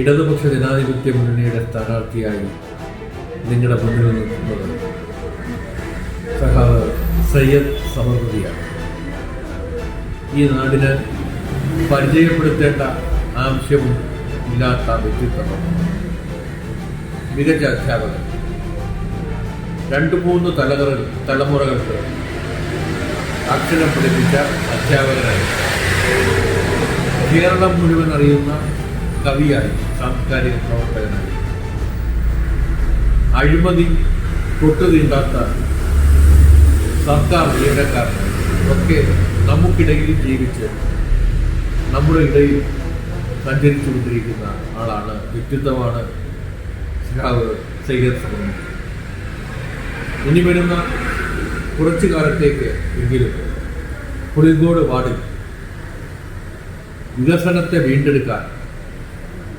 ഇടതുപക്ഷ ജനാധിപത്യ മുന്നണിയുടെ സ്ഥാനാർത്ഥിയായി നിങ്ങളുടെ മുന്നിൽ നിൽക്കുന്നത് സഹാവ് സയ്യദ് സമർദ്ദിയാണ് ഈ നാടിന് പരിചയപ്പെടുത്തേണ്ട ആവശ്യവും ഇല്ലാത്ത വ്യക്തിത്വമാണ്. മികച്ച അധ്യാപകൻ. രണ്ട് മൂന്ന് തലകറ തലമുറകൾക്ക് അക്ഷരം പഠിപ്പിച്ച അധ്യാപകനായി. കേരളം മുഴുവൻ അറിയുന്ന കവിയായി സാംസ്കാരിക പ്രവർത്തകനായി. അഴിമതി തൊട്ടുതീണ്ടാത്ത സർക്കാർ ജീവനക്കാർ ഒക്കെ നമുക്കിടയിൽ ജീവിച്ച് നമ്മുടെ ഇടയിൽ സഞ്ചരിച്ചു കൊണ്ടിരിക്കുന്ന ആളാണ് വ്യക്തിത്വമാണ് സഖാവ് സയ്യദ് സമൂഹം ഇനി വരുന്ന കുറച്ചു കാലത്തേക്ക് എങ്കിലും പുളിങ്കോട് വാർഡിൽ വികസനത്തെ വീണ്ടെടുക്കാൻ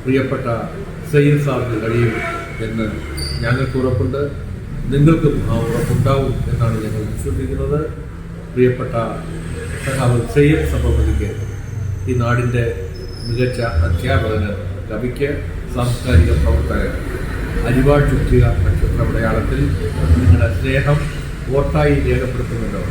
പ്രിയപ്പെട്ട സയ്യിദ് സാറിന് കഴിയും എന്ന് ഞങ്ങൾക്ക് ഉറപ്പുണ്ട്. നിങ്ങൾക്കും ആ ഉറപ്പുണ്ടാവും എന്നാണ് ഞങ്ങൾ വിശ്വസിക്കുന്നത്. പ്രിയപ്പെട്ട സഹാബ് സയ്യദ് സഭപതിക്ക് ഈ നാടിന്റെ മികച്ച അധ്യാപകന് കവിക്ക് സാംസ്കാരിക പ്രവർത്തകൻ അരിവാൾ ചുറ്റിയ നക്ഷത്ര മലയാളത്തിൽ നിങ്ങളുടെ സ്നേഹം വോട്ടായി രേഖപ്പെടുത്തുന്നുണ്ടോ.